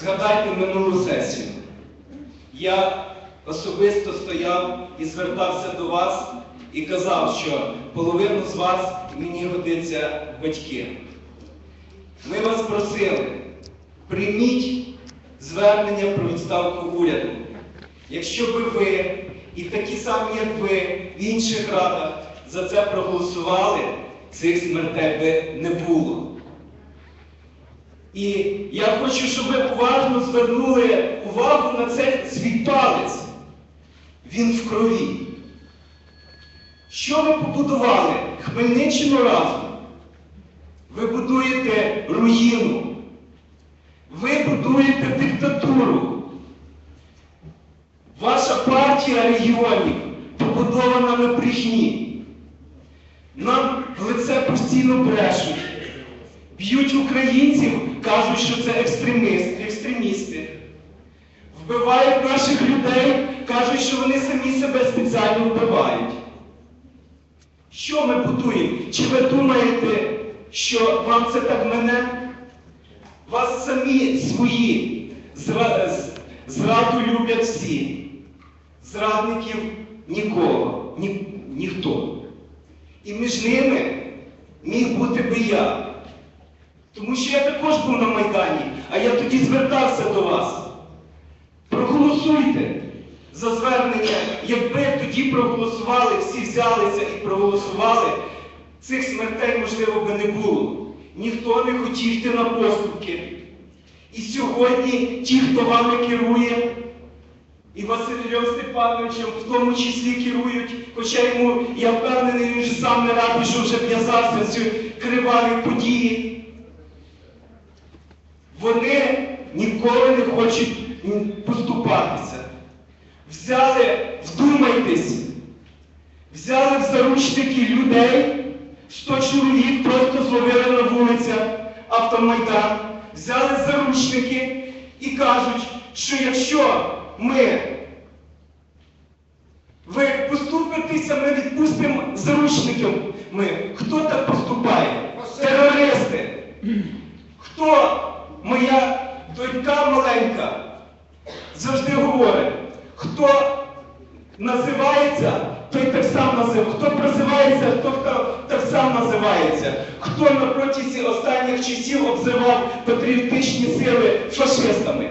Згадайте минулу сесію. Я особисто стояв і звертався до вас і казав, що половину з вас мені годиться батьки. Ми вас просили, прийміть звернення про відставку уряду. Якщо би ви і такі самі, як ви, в інших радах за це проголосували, цих смертей би не було. І я хочу, щоб ви уважно звернули увагу на цей свій палець. Він в крові. Що ви побудували? Хмельниччину разом. Ви будуєте руїну. Ви будуєте диктатуру. Ваша партія регіонів побудована на брехні. Нам лице постійно брешуть. Б'ють українців, кажуть, що це екстремісти, екстремісти. Вбивають наших людей, кажуть, що вони самі себе спеціально вбивають. Що ми будуємо? Чи ви думаєте, що вам це так мене? Вас самі свої зра... зраду люблять всі. Зрадників нікого, ні... ніхто. І між ними міг бути би я. Тому що я також був на Майдані, а я тоді звертався до вас. Проголосуйте за звернення. Якби тоді проголосували, всі взялися і проголосували, цих смертей, можливо, би не було. Ніхто не хотів йти на поступки. І сьогодні ті, хто вами керує, і Василем Степановичем в тому числі керують, хоча йому, я впевнений, він же сам не радий, що вже в'язався в ці криваві події. Вони ніколи не хочуть поступатися. Взяли, вдумайтесь, взяли в заручники людей, 100 чоловік просто зловили на вулицях автомайдан, взяли заручники і кажуть, що якщо ми ви поступитеся, ми відпустимо заручників. Ми. Хто так поступає? Терористи. Хто моя донька маленька завжди говорить, хто називається, той так сам називає. Хто прозивається, той так, так сам називається. Хто на протязі останніх часів обзивав патріотичні сили фашистами?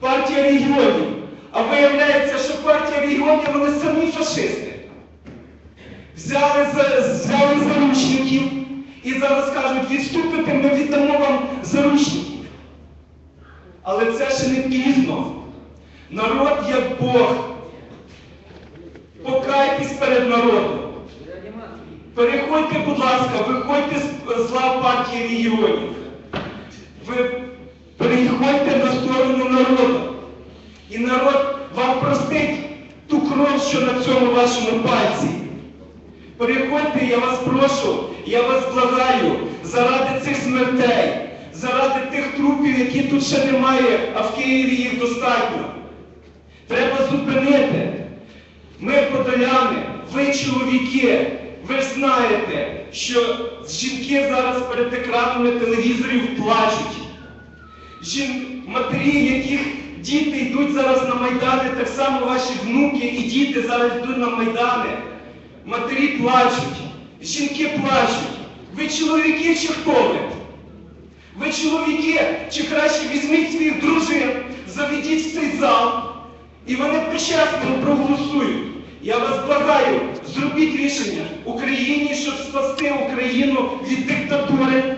Партія регіонів. А виявляється, що партія регіонів вони самі фашисти. Взяли, за- взяли заручників і зараз кажуть, відступите, ми віддамо вам заручників. Але це ще не пізно. Народ як Бог. Покайтесь перед народом. Переходьте, будь ласка, виходьте з лав партії регіонів. Ви переходьте на сторону народу. І народ вам простить ту кров, що на цьому вашому пальці. Переходьте, я вас прошу, я вас благаю, заради цих смертей, заради тих трупів, які тут ще немає, а в Києві їх достатньо. Треба зупинити. Ми подоляни, ви чоловіки, ви знаєте, що жінки зараз перед екранами телевізорів плачуть. Жін... Матері, яких діти йдуть зараз на Майдани, так само ваші внуки і діти зараз йдуть на Майдани. Матері плачуть, жінки плачуть. Ви чоловіки чи хто ви? Ви чоловіки, чи краще візьміть своїх дружин, заведіть в цей зал, і вони по-чесному проголосують. Я вас благаю, зробіть рішення Україні, щоб спасти Україну від диктатури.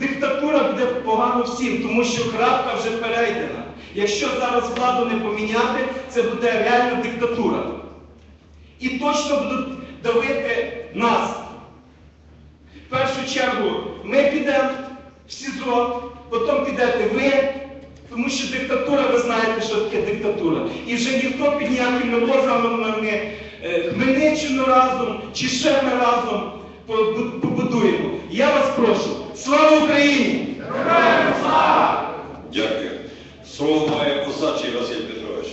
Диктатура буде погано всім, тому що крапка вже перейдена. Якщо зараз владу не поміняти, це буде реально диктатура. І точно будуть давити нас. В першу чергу ми підемо в СІЗО, потім підете ви, тому що диктатура, ви знаєте, що таке диктатура. І вже ніхто під ніякими лозами е, Хмельниччину разом чи ще ми разом побудуємо. Я вас прошу, слава Україні! Дякую. Слово має Косачий Василь Петрович.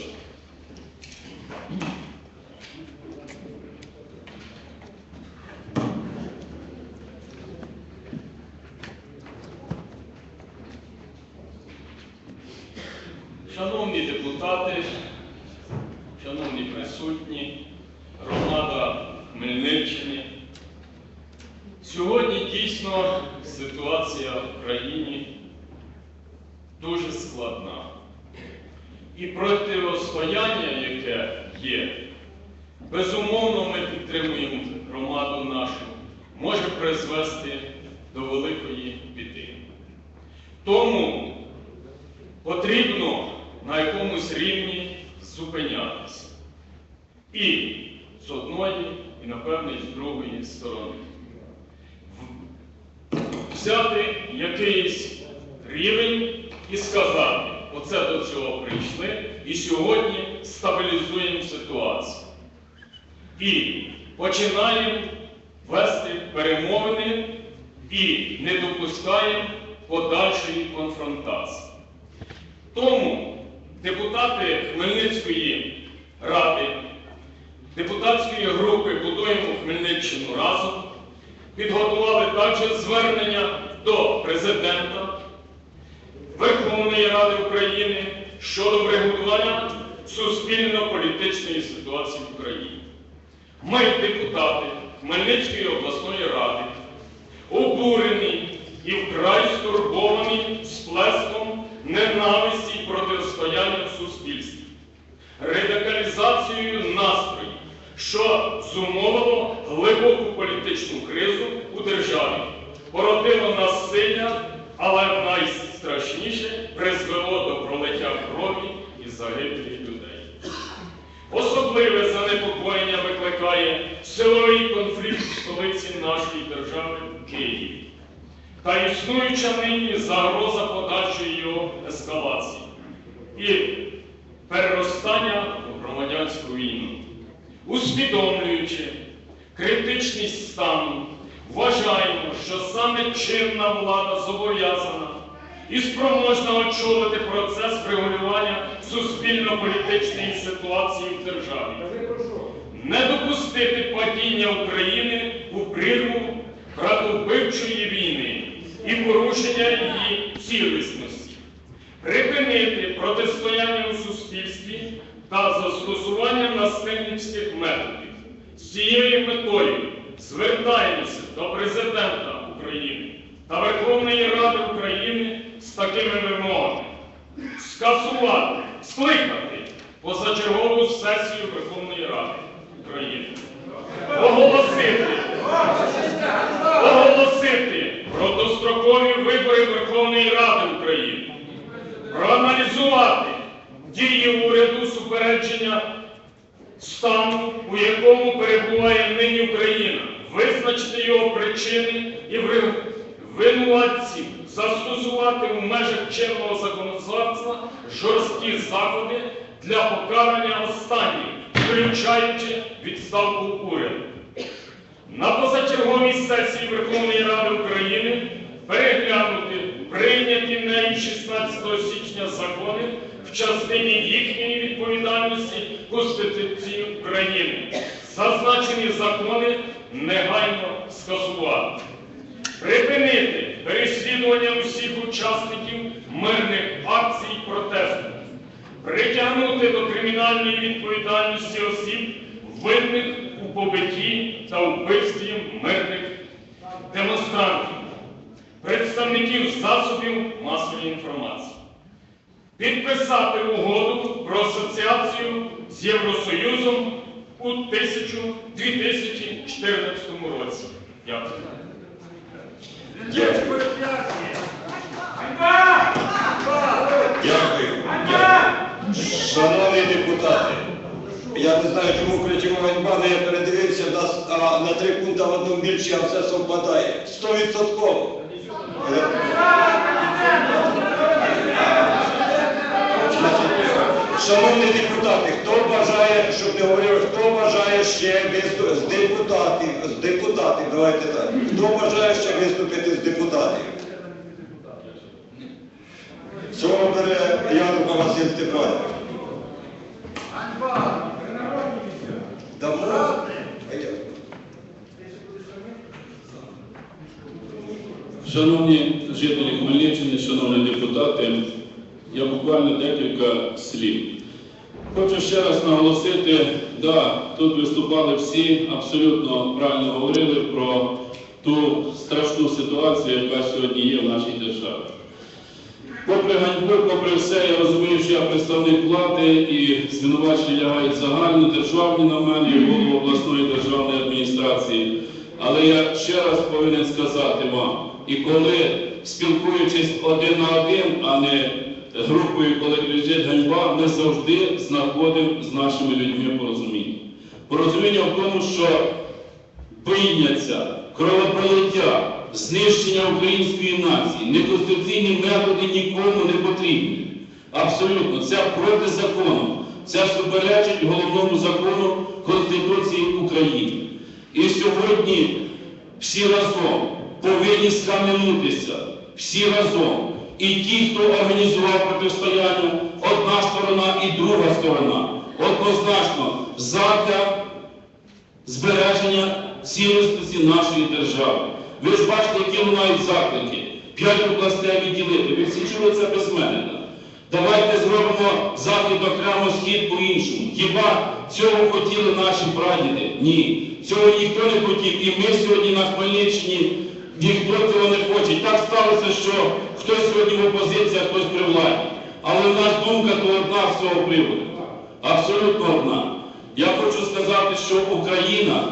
Шановні депутати, шановні присутні, громада Хмельниччини. Сьогодні дійсно ситуація в країні дуже складна. І протистояння, яке є, безумовно, ми підтримуємо громаду нашу, може призвести до великої біди. Тому потрібно на якомусь рівні зупинятися. І з одної, і напевне, і з другої сторони. Взяти якийсь рівень і сказати, оце до цього прийшли, і сьогодні стабілізуємо ситуацію. І починаємо вести перемовини і не допускаємо подальшої конфронтації. Тому депутати Хмельницької ради, депутатської групи Будуємо Хмельниччину разом підготували також звернення до президента Верховної Ради України щодо врегулювання суспільно-політичної ситуації в Україні. Ми, депутати Хмельницької обласної ради, обурені і вкрай стурбовані сплеском ненависті і протистояння в суспільстві, радикалізацією настроїв, що зумовило глибоку політичну кризу у державі, породило насилля, але найстрашніше призвело до пролиття крові і загибелі людей. Особливе занепокоєння силовий конфлікт в столиці нашої держави Києві та існуюча нині загроза подальшої його ескалації і переростання у громадянську війну. Усвідомлюючи критичність стану, вважаємо, що саме чинна влада зобов'язана і спроможна очолити процес врегулювання суспільно-політичної ситуації в державі не допустити падіння України у прірву братовбивчої війни і порушення її цілісності, припинити протистояння у суспільстві та застосування насильницьких методів. З цією метою звертаємося до президента України та Верховної Ради України з такими вимогами. Скасувати, скликати позачергову сесію Верховної Ради Оголосити, про дострокові вибори Верховної Ради України. Проаналізувати дії уряду супередження стану, у якому перебуває нині Україна, визначити його причини і винуватців, застосувати в межах чинного законодавства жорсткі заходи для покарання останніх, включаючи відставку уряду. На позачерговій сесії Верховної Ради України переглянути прийняті нею 16 січня закони в частині їхньої відповідальності Конституції України. Зазначені закони негайно скасувати. Припинити переслідування усіх учасників мирних акцій протесту. Притягнути до кримінальної відповідальності осіб, винних у побитті та вбивстві мирних демонстрантів, представників засобів масової інформації. Підписати угоду про асоціацію з Євросоюзом у 2014 році. Дякую. Дякую. Дякую. Шановні депутати, я не знаю, чому кричимо ганьба, але я передивився, нас а, на три пункти в одному більше, а все совпадає. Стовідсотково. Е, Значить, Шановні депутати, хто бажає, щоб не говорив, хто бажає ще виступити з депутатів, з депутатів, давайте так. Хто бажає ще виступити з депутатів? Слово бере Янко Василь Степанович. Давно? А я- Шановні жителі Хмельниччини, шановні депутати, Я буквально декілька слів. Хочу ще раз наголосити, да, тут виступали всі, абсолютно правильно говорили про ту страшну ситуацію, яка сьогодні є в нашій державі. Попри ганьбу, попри все, я розумію, що я представник влади і звинувачення лягають загальні, державні на мене, і голову обласної державної адміністрації. Але я ще раз повинен сказати вам, і коли спілкуючись один на один, а не групою, коли кричить ганьба, ми завжди знаходимо з нашими людьми порозуміння. Порозуміння в тому, що вийняться, кровопролиття, знищення української нації, неконституційні методи нікому не потрібні. Абсолютно, це проти закону, це суперечить головному закону Конституції України. І сьогодні всі разом повинні схаменутися, всі разом. І ті, хто організував протистояння, одна сторона і друга сторона, однозначно задля збереження цілісності нашої держави. Ви ж бачите, які лунають заклики. П'ять областей відділити. Ви всі чули це без мене. Давайте зробимо захід окремо схід по-іншому. Хіба цього хотіли наші прадіди? Ні. Цього ніхто не хотів. І ми сьогодні на Хмельниччині ніхто цього не хоче. Так сталося, що хтось сьогодні в опозиції, а хтось при владі. Але в нас думка то одна з цього приводу. Абсолютно одна. Я хочу сказати, що Україна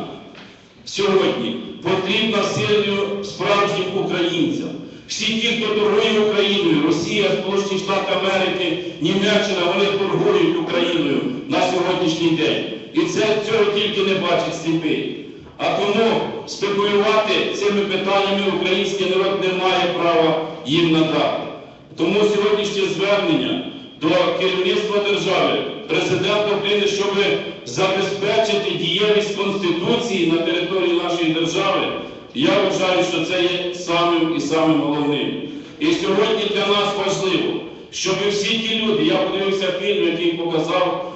сьогодні потрібна сильною справжнім українцям. Всі ті, хто торгує Україною, Росія, Сполучені Штати Америки, Німеччина, вони торгують Україною на сьогоднішній день. І це цього тільки не бачить сліпий. А тому спекулювати цими питаннями український народ не має права їм надати. Тому сьогоднішнє звернення до керівництва держави, президента України, щоб забезпечити дієвість Конституції на території нашої держави, я вважаю, що це є самим і самим головним. І сьогодні для нас важливо, щоб всі ті люди, я подивився фільм, який показав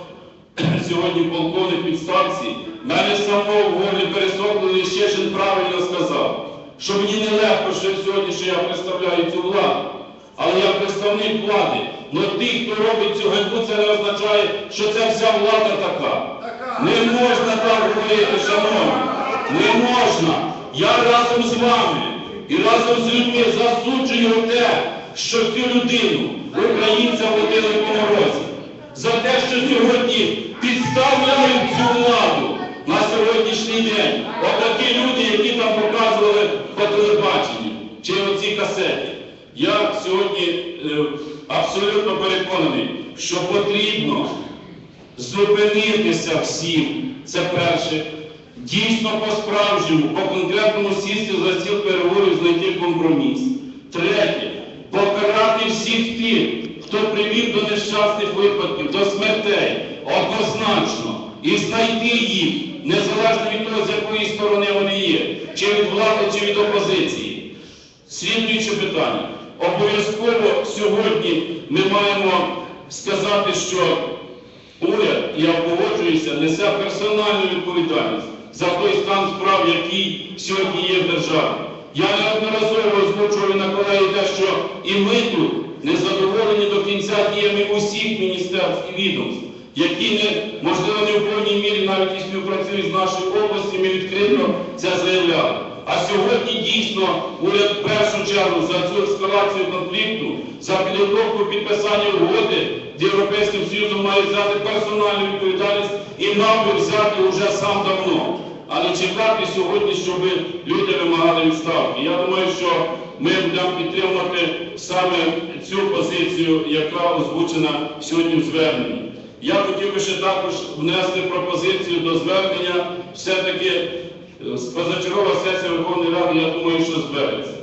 сьогодні полковник відставці, мене самого в горлі пересохло, і ще ж правильно сказав, що мені нелегко, що сьогодні, що я представляю цю владу. Але я представник влади. Но ті, хто робить цю ганьбу, це не означає, що це вся влада така. Не можна так говорити, шановні. Не можна. Я разом з вами і разом з людьми засуджую те, що цю людину, українця водили по морозі. За те, що сьогодні підставляють цю владу на сьогоднішній день. Отакі люди, які там показували по телебаченню чи оці касети. Я сьогодні е, абсолютно переконаний, що потрібно зупинитися всім. Це перше. Дійсно по-справжньому, по-конкретному сісти за стіл переговорів, знайти компроміс. Третє. Покарати всіх тих, хто привів до нещасних випадків, до смертей, однозначно, і знайти їх, незалежно від того, з якої сторони вони є, чи від влади, чи від опозиції. Слідуюче питання. Обов'язково сьогодні ми маємо сказати, що уряд, я погоджуюся, несе персональну відповідальність за той стан справ, який сьогодні є в державі. Я неодноразово озвучую на колеги те, що і ми тут не задоволені до кінця діями усіх міністерств і відомств, які не, можливо не в повній мірі навіть і співпрацюють з нашою областю, ми відкрито це заявляли. А сьогодні дійсно уряд в першу чергу за цю ескалацію конфлікту, за підготовку підписання угоди з Європейським Союзом має взяти персональну відповідальність і мав би взяти вже сам давно. А не чекати сьогодні, щоб люди вимагали відставки. Я думаю, що ми будемо підтримувати саме цю позицію, яка озвучена сьогодні в зверненні. Я хотів би ще також внести пропозицію до звернення все-таки позачергова сесія Верховної Ради, я думаю, що збереться.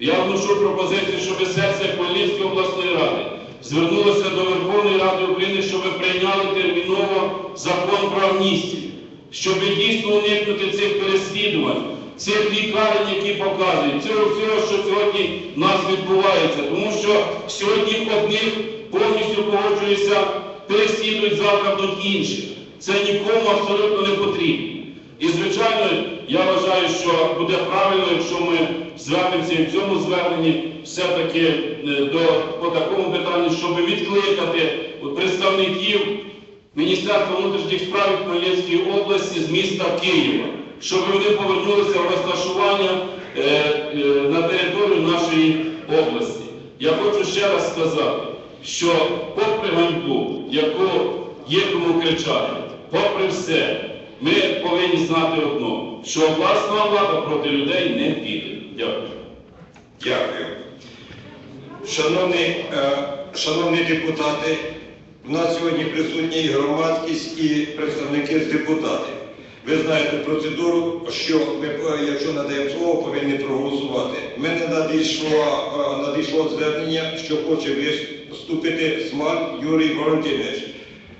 Я вношу пропозицію, щоб сесія Хмельницької обласної ради звернулася до Верховної Ради України, щоб прийняли терміново закон про амністію, щоб дійсно уникнути цих переслідувань, цих лікарень, які показують, цього всього, що сьогодні в нас відбувається. Тому що сьогодні одних повністю погоджуюся, переслідують завтра до інших. Це нікому абсолютно не потрібно. І, звичайно, я вважаю, що буде правильно, якщо ми звернемося і в цьому зверненні все-таки е, по такому питанню щоб відкликати представників Міністерства внутрішніх справ Хмельницької області з міста Києва, щоб вони повернулися в розташування е, е, на територію нашої області. Я хочу ще раз сказати, що попри ганьбу, яку є кому кричати, попри все, ми повинні знати одно, що власна влада проти людей не піде. Дякую. Дякую. Шановні, е, шановні депутати, у нас сьогодні присутні і громадськість, і представники з депутатів. Ви знаєте процедуру, що ми, е, якщо надаємо слово, повинні проголосувати. Мене надійшло, е, надійшло звернення, що хоче виступити Смаль Юрій Валентинович.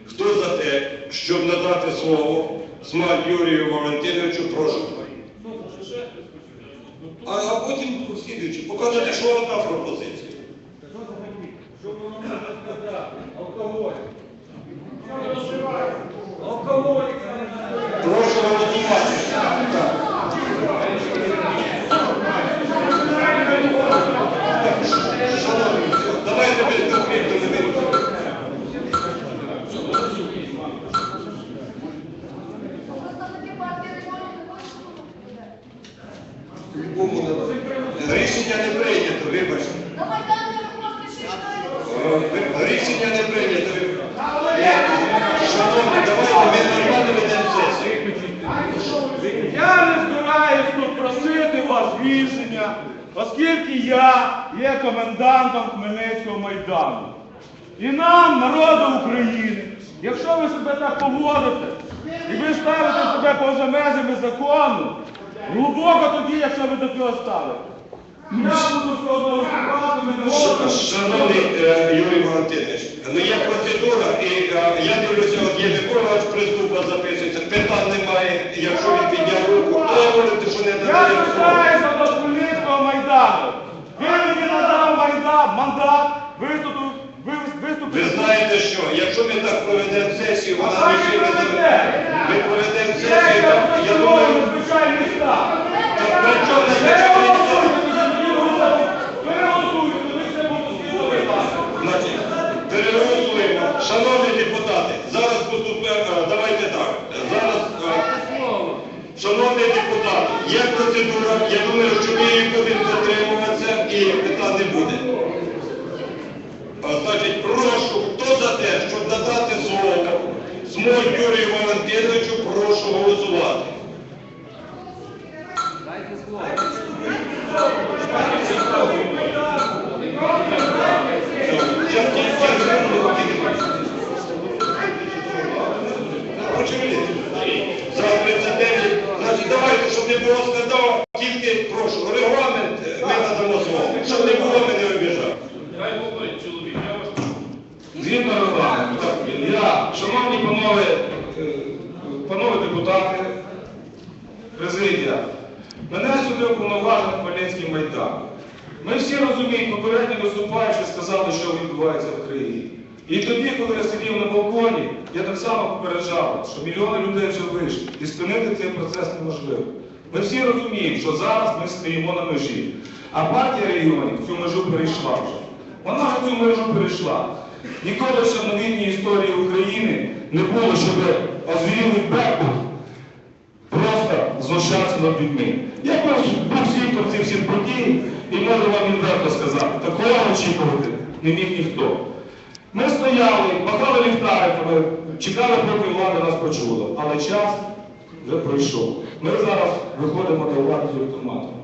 Хто за те, щоб надати слово Смаль Юрію Валентиновичу, прошу. А, потім слідуючи, показати, що одна пропозиція. Прошу голосувати. Шановні, Давайте без конфлікту не вирішуємо. Любому надо. Рішення не прийнято, вибачте. Е, Рішення не прийнято. Шановні, давайте ми нормально ведемо сесію. Я не збираюсь тут просити вас рішення, оскільки я є комендантом Хмельницького майдану. І нам, народу України, якщо ви себе так поводите, і ви ставите себе поза межами закону, глибоко тоді, якщо ви до цього ставите. Я. Шановний е, Юрій Валентинович, ну є процедура, і е, я дивлюся, от є Микола приступа записується, питань немає, якщо він підняв руку, то говорите, що не Я дадає слово. звертаюся до Хмельницького майдану. Ви мені надали майдан, мандат, виступу, ви, знаєте що, якщо ми так проведемо сесію, вона А не не проведете. Ми проведемо сесію, я я думаю, звичайний став. так. При чому не Ви звичайний стан? голосуєте, ви голосуєте, ви все будете слідувати. Значить, переголосуємо. Шановні депутати, зараз поступимо, давайте так. Зараз, е, шановні депутати, є процедура, я думаю, що ми її будемо дотримуватися і питань не буде. Е, Значить, прошу, хто за те, щоб надати слово Смоль Юрію Валентиновичу, прошу голосувати. За 39. Значить, давайте, щоб не було скандалу, тільки прошу, регламент ми надамо слово. Щоб не було, ми не обіжали. Хай чоловік, я вас Згідно регламенту, я, шановні панове, панове депутати, президія, мене сюди уповноважив Хмельницький майдан. Ми всі розуміємо, попередні виступаючі сказали, що відбувається в країні. І тоді, коли я сидів на балконі, я так само попереджав, що мільйони вийшли, і спинити цей процес неможливо. Ми всі розуміємо, що зараз ми стоїмо на межі. А партія регіонів цю межу перейшла вже. Вона вже цю межу перейшла. Ніколи ще в новітній історії України не було, щоб озвірілий Беркут просто знущався над людьми. Я був свідком цих всіх подій і можу вам відверто сказати, такого очікувати не міг ніхто. Ми стояли, махали ліхтариками, чекали, поки влада нас почула, але час вже пройшов. Ми зараз виходимо до влади з ультиматумом.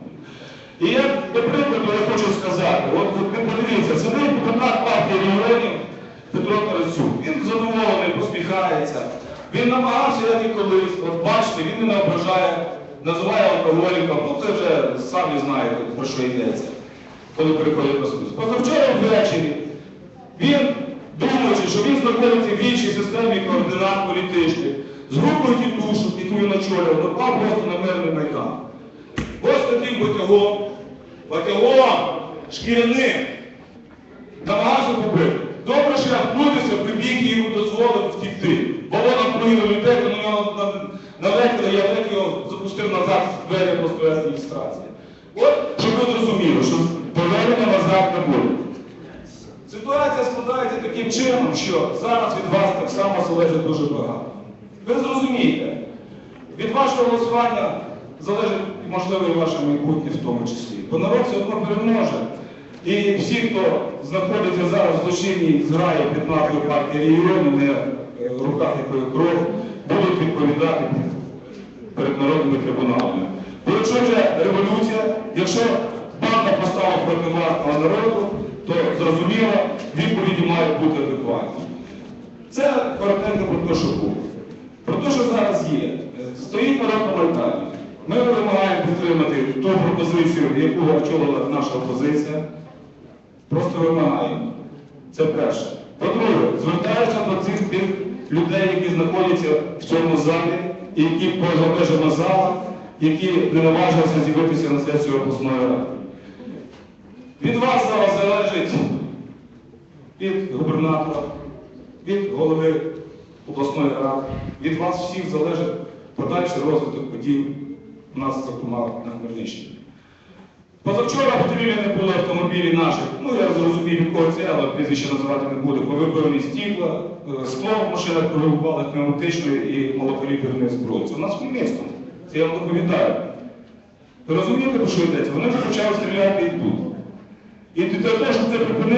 І я, до прикладу, я хочу сказати, от ви подивіться, сидить депутат партії регіонів Петро Тарасюк. Він задоволений, посміхається. Він намагався, як і колись, от бачите, він мене ображає, називає алкоголіком, ну це вже самі знаєте, про що йдеться, коли приходить на суд. Позавчора ввечері він знаходиться в іншій системі координат політичних, з групою тітушок, яку він очолював, напав просто на мирний майдан. Ось таким батягом, батягом шкіряним, намагався побити. Добре, що я вплутався, прибіг і йому дозволив втікти. Бо вона плюнула людей, на нього налетіли, я ледь його запустив назад в двері просто адміністрації. От, щоб ви зрозуміли, що повернення назад не буде. Ситуація складається таким чином, що зараз від вас так само залежить дуже багато. Ви зрозумієте, від вашого голосування залежить, можливо, і ваше майбутнє в тому числі. Бо народ все одно переможе. І всі, хто знаходиться зараз в злочинній зграї під назвою партії регіонів, не в руках якої кров, будуть відповідати перед народними трибуналами. Бо якщо вже революція, якщо банда постала проти власного народу, то зрозуміло, відповіді мають бути адекватні. Це коротенько про те, що було. Про те, що зараз є. Стоїть народ на Майдані. Ми вимагаємо підтримати ту пропозицію, яку очолила наша опозиція. Просто вимагаємо. Це перше. По-друге, звертаюся до цих тих людей, які знаходяться в цьому залі, і які поза межами зала, які не наважилися з'явитися на сесію обласної ради. Від вас зараз залежить від губернатора, від голови обласної ради, від вас всіх залежить подальший розвиток подій у нас, зокрема, на Хмельниччині. Позавчора в Трілі не було автомобілів наших, ну я зрозумів, кого це, але прізвище називати не буду, повибивані стікла, е, скло в машинах прорибували пневматичної і малокаліберної зброї. Це у нас Хмельницькому. Це я вам доповідаю. Ви розумієте, про що йдеться? Вони вже почали стріляти і тут. І ти теж це припинити,